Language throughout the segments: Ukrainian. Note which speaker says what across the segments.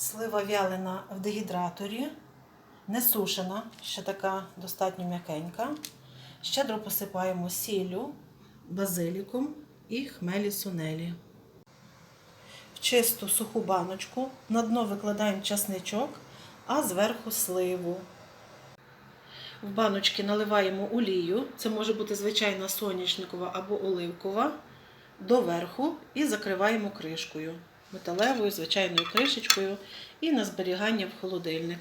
Speaker 1: Слива вялена в дегідраторі, не сушена, ще така достатньо м'якенька. Щедро посипаємо сіллю, базиліком і хмелі сунелі. В чисту суху баночку на дно викладаємо часничок, а зверху сливу. В баночки наливаємо олію, це може бути звичайна соняшникова або оливкова, доверху і закриваємо кришкою, металевою, звичайною кришечкою і на зберігання в холодильник.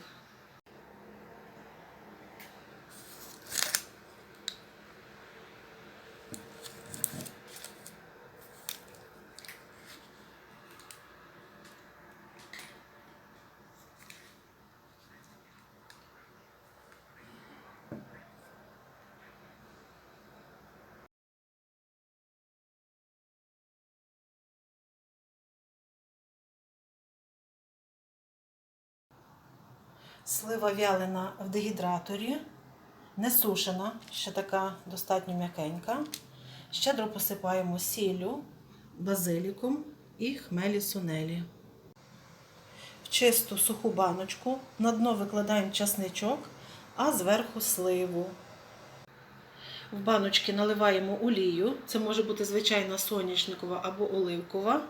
Speaker 1: Слива вялена в дегідраторі, не сушена, ще така достатньо м'якенька. Щедро посипаємо сіллю, базиліком і хмелі сунелі. В чисту суху баночку на дно викладаємо часничок, а зверху сливу. В баночки наливаємо олію, це може бути звичайна соняшникова або оливкова,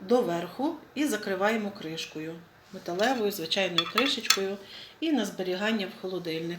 Speaker 1: доверху і закриваємо кришкою, металевою, звичайною кришечкою і на зберігання в холодильник.